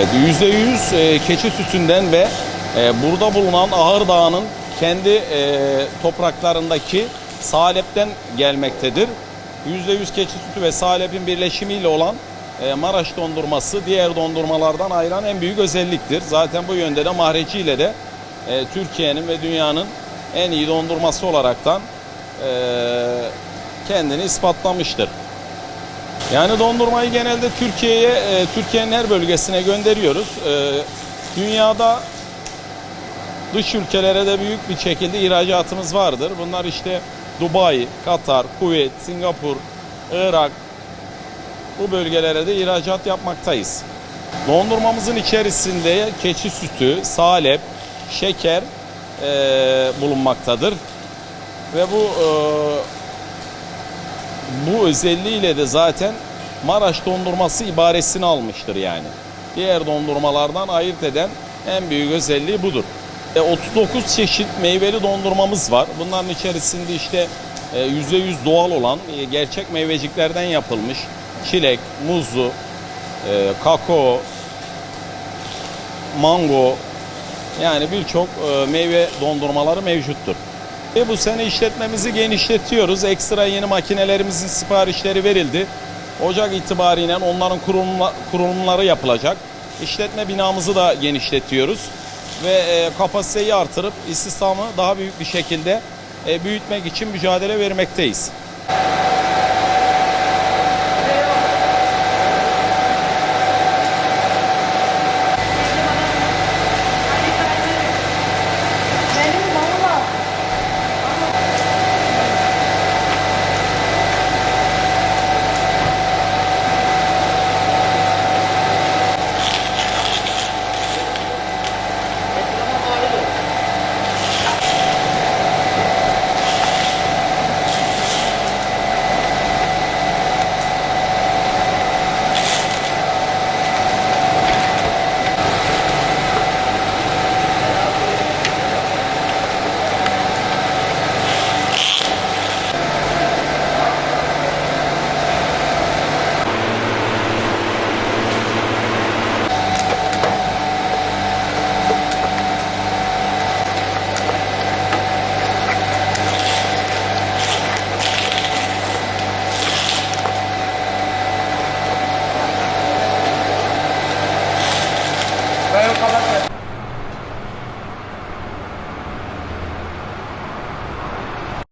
%100 e, keçi sütünden ve e, burada bulunan Ağır Dağı'nın kendi e, topraklarındaki salepten gelmektedir. %100 keçi sütü ve salepin birleşimiyle olan Maraş dondurması diğer dondurmalardan ayıran en büyük özelliktir. Zaten bu yönde de mahreciyle de e, Türkiye'nin ve dünyanın en iyi dondurması olaraktan kendini ispatlamıştır. Yani dondurmayı genelde Türkiye'ye, e, Türkiye'nin her bölgesine gönderiyoruz. E, dünyada dış ülkelere de büyük bir şekilde ihracatımız vardır. Bunlar işte Dubai, Katar, Kuveyt, Singapur, Irak bu bölgelere de ihracat yapmaktayız. Dondurmamızın içerisinde keçi sütü, salep, şeker e, bulunmaktadır. Ve bu e, bu özelliğiyle de zaten Maraş dondurması ibaresini almıştır yani. Diğer dondurmalardan ayırt eden en büyük özelliği budur. E, 39 çeşit meyveli dondurmamız var. Bunların içerisinde işte e, %100 doğal olan e, gerçek meyveciklerden yapılmış çilek, muzlu, e, kakao, mango yani birçok e, meyve dondurmaları mevcuttur. Bu sene işletmemizi genişletiyoruz. Ekstra yeni makinelerimizin siparişleri verildi. Ocak itibariyle onların kurulumla- kurulumları yapılacak. İşletme binamızı da genişletiyoruz. Ve e, kapasiteyi artırıp istihdamı daha büyük bir şekilde e, büyütmek için mücadele vermekteyiz.